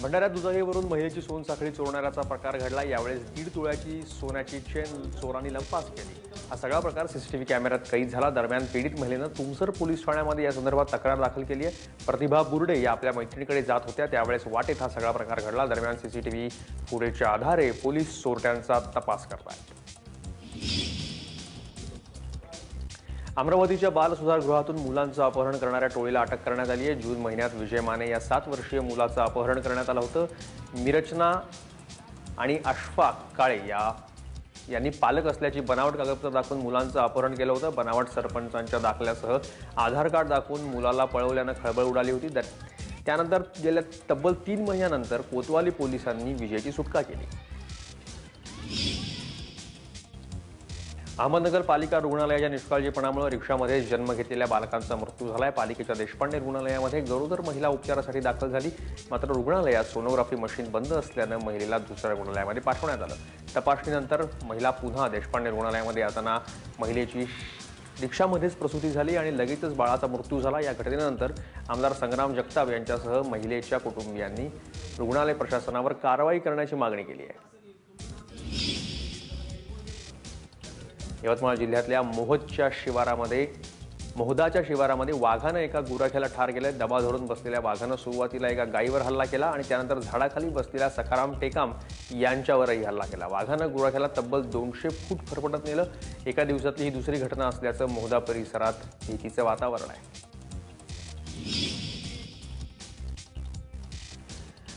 भंडाऱ्यात दुधाईवरून महिलेची सोनसाखळी चोरणाऱ्याचा प्रकार घडला. यावेळेस दीड तुळ्याची सोन्याची चेन चोरांनी लंपास केली. हा सगळा प्रकार सीसीटीव्ही कॅमेऱ्यात कैद झाला. दरम्यान पीडित महिलेनं तुमसर पोलीस ठाण्यामध्ये या संदर्भात तक्रार दाखल केली आहे प्रतिभा बुर्डे या आपल्या मैत्रिणीकडे जात होत्या. त्यावेळेस वाटेत हा सगळा प्रकार घडला. दरम्यान सीसीटीव्ही फुटेजच्या आधारे पोलीस चोरट्यांचा तपास करतात अमरावतीच्या बाल सुधारगृहातून मुलांचं अपहरण करणाऱ्या टोळीला अटक करण्यात आली आहे. जून महिन्यात विजय माने या सात वर्षीय मुलाचं अपहरण करण्यात आलं होतं. मिरचना आणि अशफाक काळे या यांनी पालक असल्याची बनावट कागदपत्र दाखवून मुलांचं अपहरण केलं होतं. बनावट सरपंचांच्या दाखल्यासह आधार कार्ड दाखवून मुलाला पळवल्यानं खळबळ उडाली होती. त्यानंतर गेल्या तब्बल तीन महिन्यानंतर कोतवाली पोलिसांनी विजयची सुटका केली. अहमदनगर पालिका रुग्णालयाच्या निष्काळजीपणामुळे रिक्षामध्ये जन्म घेतलेल्या बालकांचा मृत्यू झालाय. पालिकेच्या देशपांडे रुग्णालयामध्ये गरोदर महिला उपचारासाठी दाखल झाली. मात्र रुग्णालयात सोनोग्राफी मशीन बंद असल्यानं महिलेला दुसऱ्या रुग्णालयामध्ये पाठवण्यात आलं. तपासणीनंतर महिला पुन्हा देशपांडे रुग्णालयामध्ये येताना महिलेची रिक्षामध्येच प्रसूती झाली आणि लगेचच बाळाचा मृत्यू झाला. या घटनेनंतर आमदार संग्राम जगताप यांच्यासह महिलेच्या कुटुंबियांनी रुग्णालय प्रशासनावर कारवाई करण्याची मागणी केली आहे. यवतमाळ जिल्ह्यातल्या मोहदच्या शिवारामध्ये मोहदाच्या शिवारामध्ये वाघानं एका गुराख्याला ठार केलं. दबा धरून बसलेल्या वाघानं सुरुवातीला एका गायीवर हल्ला केला आणि त्यानंतर झाडाखाली बसलेल्या सखाराम टेकाम यांच्यावरही हल्ला केला. वाघानं गुराख्याला तब्बल दोनशे फूट फरफटत नेलं. एका दिवसातली ही दुसरी घटना असल्याचं मोहदा परिसरात भीतीचं वातावरण आहे.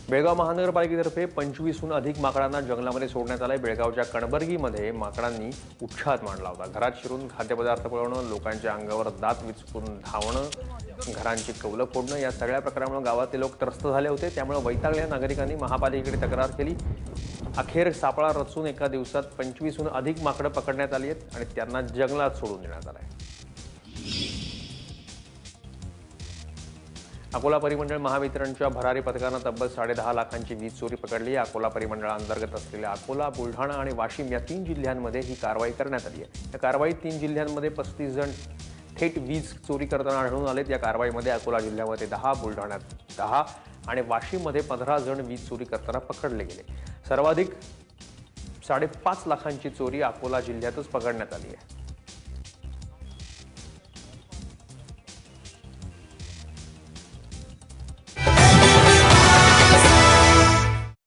बेळगाव महानगरपालिकेतर्फे पंचवीसहून अधिक माकडांना जंगलामध्ये सोडण्यात आलंय. बेळगावच्या कणबर्गीमध्ये माकडांनी उच्छाद मांडला होता. घरात शिरून खाद्यपदार्थ पळवणं लोकांच्या अंगावर दात विचकून धावणं घरांची कौलं फोडणं या सगळ्या प्रकारामुळे गावातले लोक त्रस्त झाले होते. त्यामुळे वैतागल्या नागरिकांनी महापालिकेकडे तक्रार केली. अखेर सापळा रचून एका दिवसात पंचवीसहून अधिक माकडं पकडण्यात आली आहेत आणि त्यांना जंगलात सोडून देण्यात आलं आहे अकोला परिमंडळ महावितरणच्या भरारी पथकानं तब्बल साडेदहा लाखांची वीज चोरी पकडली. अकोला परिमंडळांतर्गत असलेल्या अकोला बुलढाणा आणि वाशिम या तीन जिल्ह्यांमध्ये ही कारवाई करण्यात आली आहे. या कारवाईत तीन जिल्ह्यांमध्ये पस्तीस जण थेट वीज चोरी करताना आढळून आलेत. या कारवाईमध्ये अकोला जिल्ह्यामध्ये दहा बुलढाण्यात दहा आणि वाशिममध्ये पंधरा जण वीज चोरी करताना पकडले गेले. सर्वाधिक साडेपाच लाखांची चोरी अकोला जिल्ह्यातच पकडण्यात आली आहे.